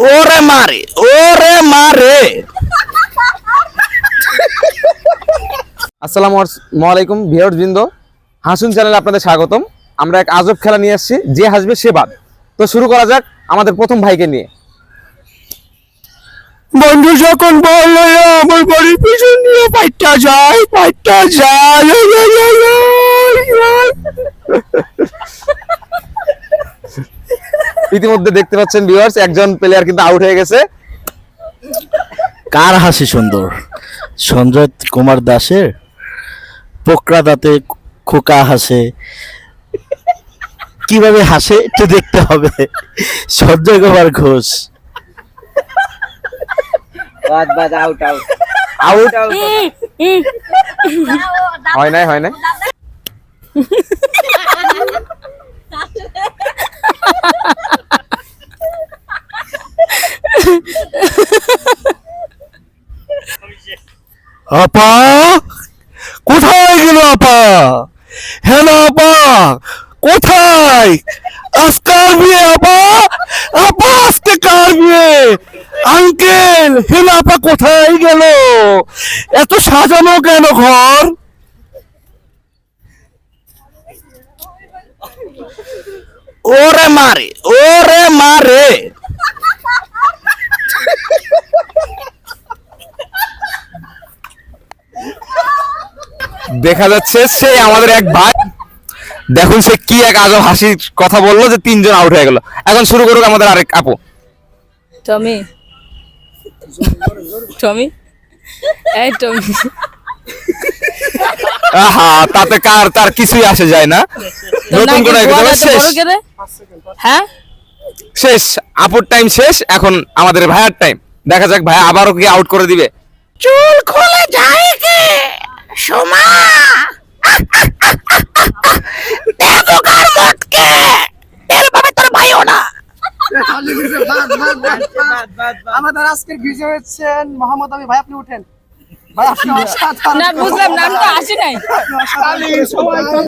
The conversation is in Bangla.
ওরে মারে ওরে মারে। আসসালামু আলাইকুম ভিউয়ার্স বৃন্দ। হাসুন চ্যানেলে আপনাদের স্বাগতম। আমরা এক আজব খেলা নিয়ে আসছি যে হাসবে সে বাদ। তো শুরু করা যাক আমাদের প্রথম ভাইকে নিয়ে। বন্ধু যখন বলল আমার বাড়ির পিছন দিয়ে পাইটা যায় পাইটা যায় ইতিমধ্যে দেখতে পাচ্ছেন ভিউয়ার্স একজন প্লেয়ার কিন্তু আউট হয়ে গেছে। কার হাসি সুন্দর? সঞ্জয় কুমার দাসের? পোকরা দাঁতে খোকা হাসে। কীভাবে হাসে একটু দেখতে হবে। সঞ্জয় কুমার ঘোষ। বাদ বাদ আউট আউট আউট আউট হয় নাই হয় নাই? আপা, কোথায় গেল আপা? হ্যালো আপা, কোথায়? আজকাল বিয়ে আপা? আপা, আজকে কার বিয়ে? আঙ্কেল হেলো আপা, কোথায় গেল? এত সাজানো কেন ঘর? ওরে মারে ওরে মারে। দেখা যাচ্ছে সে আমাদের এক ভাই। দেখুন সে কি এক আজব হাসির কথা বলল যে তিনজন আউট হয়ে গেল। এখন শুরু করুক আমাদের আরেক আপু। টমি। টমি? এই টমি। আহা তাতে কার তার কিছুই আসে যায় না। নতুন করে শেষ। হ্যাঁ? শেষ। আপুর টাইম শেষ। এখন আমাদের ভাইয়ার টাইম দেখা যাক ভাই আবারও কি আউট করে দিবে। চুল খুলে যায় কে? সোমা দেখো কার মটকে তেল পাবে তোর ভাইও না আমাদের আজকের বিজয় হচ্ছেন মোহাম্মদ আমি ভাই আপনি উঠেন। ভাই আপনি বুঝলাম না তো আসি নাই।